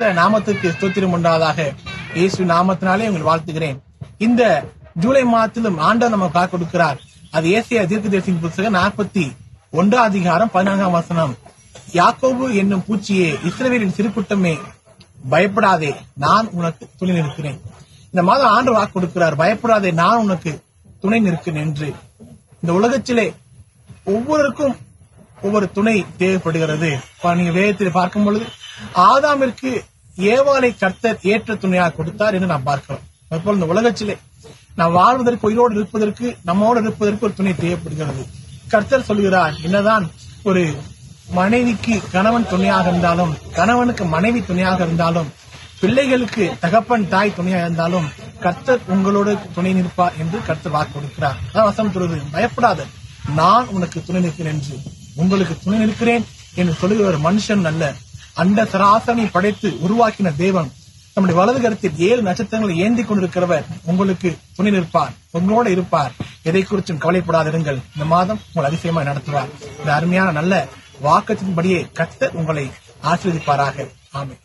பரிசுத்த நாமத்துக்கு ஸ்தோத்திரம் உண்டாதாக இயேசு நாமத்தினாலே உங்களை வாழ்த்துகிறேன். இந்த ஜூலை மாதத்திலும் ஆண்டவர் நம்ம காக்க கொடுக்கிறார். அது ஏசிய தீர்க்க தீர்க்கதரிசியின் புத்தகம் நாற்பத்தி ஒன்றாம் அதிகாரம் பதினான்காம் வசனம். யாக்கோபு என்னும் பூச்சியே இஸ்ரவேலின் சிறுகுட்டமே பயப்படாதே நான் உனக்கு துணை நிற்கிறேன். இந்த மாதம் ஆண்டு வாக்கு கொடுக்கிறார் பயப்படாதே நான் உனக்கு துணை நிற்கிறேன் என்று. இந்த உலகத்திலே ஒவ்வொருக்கும் ஒவ்வொரு துணை தேவைப்படுகிறது. நீங்க வேதத்தில் பார்க்கும் பொழுது ஆதாமிற்கு ஏவாளை கர்த்தர் ஏற்ற துணையாக கொடுத்தார் என்று நாம் பார்க்கிறோம். அதுபோல் இந்த உலகச்சிலே நாம் வாழ்வதற்கு உயிரோடு இருப்பதற்கு நம்மோடு இருப்பதற்கு ஒரு துணை தேவைப்படுகிறது. கர்த்தர் சொல்கிறார் என்னதான் ஒரு மனைவிக்கு கணவன் துணையாக இருந்தாலும் கணவனுக்கு மனைவி துணையாக இருந்தாலும் பிள்ளைகளுக்கு தகப்பன் தாய் துணையாக இருந்தாலும் கர்த்தர் உங்களோடு துணை நிற்பார் என்று கர்த்தர் வாக்கு கொடுக்கிறார். அதான் வசனம் சொல்வது பயப்படாத நான் உனக்கு துணை நிற்கிறேன் என்று உங்களுக்கு துணை நிற்கிறேன் என்று சொல்லுகிற ஒரு மனுஷன் அல்ல. அந்த சராசனை படைத்து உருவாக்கின தேவன் நம்முடைய வலது கருத்தில் ஏழு நட்சத்திரங்களை ஏந்தி கொண்டிருக்கிறவர் உங்களுக்கு துணை நிற்பார். உங்களோட இருப்பார். எதை குறிச்சும் கவலைப்படாதிருங்கள். இந்த மாதம் உங்கள் அதிசயமாய் நடத்துவார். இந்த அருமையான நல்ல வாக்கத்தின்படியே கத்த உங்களை ஆசீர்வதிப்பாராக. ஆமை